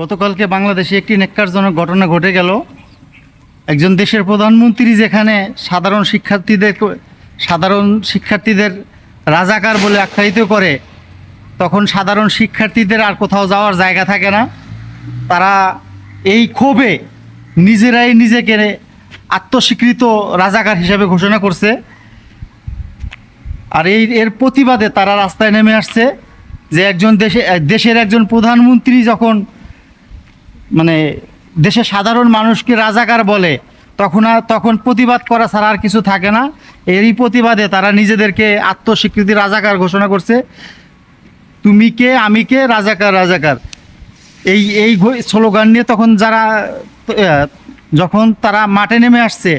গতকালকে বাংলাদেশে একটি নেককারজনক ঘটনা ঘটে গেল। একজন দেশের প্রধানমন্ত্রী যেখানে সাধারণ শিক্ষার্থীদের সাধারণ শিক্ষার্থীদের রাজাকার বলে আখ্যায়িত করে, তখন সাধারণ শিক্ষার্থীদের আর কোথাও যাওয়ার জায়গা থাকে না। তারা এই ক্ষোভে নিজেরাই নিজেকে আত্মস্বীকৃত রাজাকার হিসেবে ঘোষণা করছে। আর এই, এর প্রতিবাদে তারা রাস্তায় নেমে আসছে যে একজন দেশে, দেশের একজন প্রধানমন্ত্রী যখন মানে দেশের সাধারণ মানুষকে রাজাকার বলে, তখন আর তখন প্রতিবাদ করা ছাড়া আর কিছু থাকে না। এরই প্রতিবাদে তারা নিজেদেরকে আত্মস্বীকৃতি রাজাকার ঘোষণা করছে। তুমি কে, আমি কে, রাজাকার রাজাকার। এই এই স্লোগান নিয়ে তখন যারা যখন তারা মাঠে নেমে আসছে,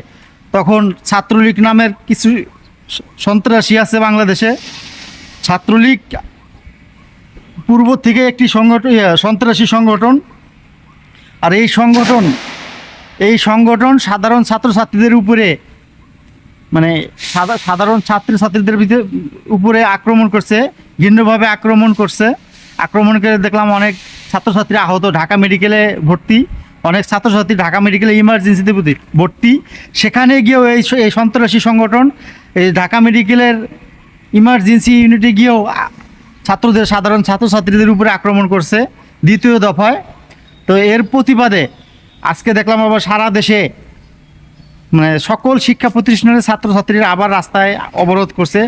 তখন ছাত্রলীগ নামের কিছু সন্ত্রাসী আছে বাংলাদেশে। ছাত্রলীগ পূর্ব থেকে একটি সংগঠন সন্ত্রাসী সংগঠন আর এই সংগঠন এই সংগঠন সাধারণ ছাত্রছাত্রীদের উপরে মানে সাধারণ ছাত্রছাত্রীদের ভিতরে উপরে আক্রমণ করছে, ভিন্নভাবে আক্রমণ করছে। আক্রমণ করে দেখলাম অনেক ছাত্রছাত্রী আহত, ঢাকা মেডিকেলে ভর্তি, অনেক ছাত্রছাত্রী ঢাকা মেডিকেলে ইমার্জেন্সিতে ভর্তি সেখানে গিয়েও এই এই সন্ত্রাসী সংগঠন, এই ঢাকা মেডিকেলের ইমার্জেন্সি ইউনিটে গিয়েও ছাত্রদের, সাধারণ ছাত্রছাত্রীদের উপরে আক্রমণ করছে। দ্বিতীয় দফায় তো এর প্রতিবাদে আজকে দেখলাম আবার সারা দেশে মানে সকল শিক্ষা প্রতিষ্ঠানের ছাত্রছাত্রীরা আবার রাস্তায় অবরোধ করছে।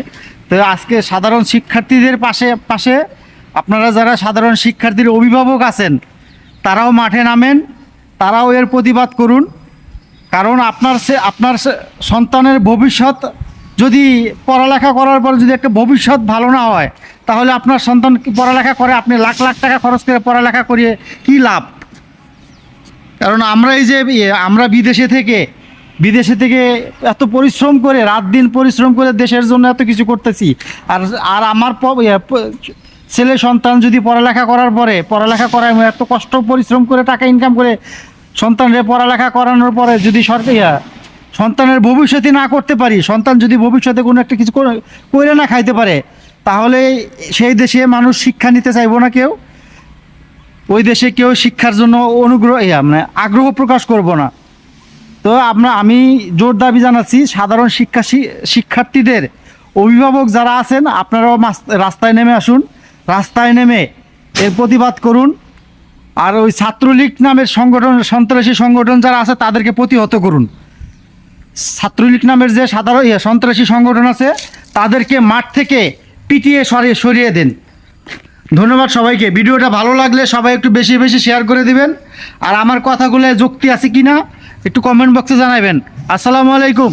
তো আজকে সাধারণ শিক্ষার্থীদের পাশে পাশে আপনারা যারা সাধারণ শিক্ষার্থীর অভিভাবক আছেন, তারাও মাঠে নামেন, তারাও এর প্রতিবাদ করুন। কারণ আপনার সে, আপনার সন্তানের ভবিষ্যৎ যদি পড়ালেখা করার পর যদি একটা ভবিষ্যৎ ভালো না হয়, তাহলে আপনার সন্তান পড়ালেখা করে? আপনি লাখ লাখ টাকা খরচ করে পড়ালেখা করিয়ে কী লাভ? কারণ আমরা এই যে আমরা বিদেশে থেকে বিদেশে থেকে এত পরিশ্রম করে, রাত দিন পরিশ্রম করে দেশের জন্য এত কিছু করতেছি। আর আর আমার ছেলে সন্তান যদি পড়ালেখা করার পরে, পড়ালেখা করায় এত কষ্ট, পরিশ্রম করে টাকা ইনকাম করে সন্তানের পড়ালেখা করানোর পরে যদি সরকার সন্তানের ভবিষ্যতে না করতে পারি, সন্তান যদি ভবিষ্যতে কোনো একটা কিছু করে না খাইতে পারে, তাহলে সেই দেশে মানুষ শিক্ষা নিতে চাইব না কেউ। ওই দেশে কেউ শিক্ষার জন্য অনুগ্রহ মানে আগ্রহ প্রকাশ করব না। তো আমরা আমি জোর দাবি জানাচ্ছি, সাধারণ শিক্ষা শিক্ষার্থীদের অভিভাবক যারা আছেন, আপনারাও রাস্তায় নেমে আসুন। রাস্তায় নেমে এর প্রতিবাদ করুন। আর ওই ছাত্রলীগ নামের সংগঠন, সন্ত্রাসী সংগঠন যারা আছে, তাদেরকে প্রতিহত করুন। ছাত্রলীগ নামের যে সাধারণ সন্ত্রাসী সংগঠন আছে, তাদেরকে মাঠ থেকে পিটিয়ে সরিয়ে সরিয়ে দেন। ধন্যবাদ সবাইকে। ভিডিওটা ভালো লাগলে সবাই একটু বেশি বেশি শেয়ার করে দিবেন। আর আমার কথাগুলো যুক্তি আছে কি না একটু কমেন্ট বক্সে জানাবেন। আসসালামু আলাইকুম।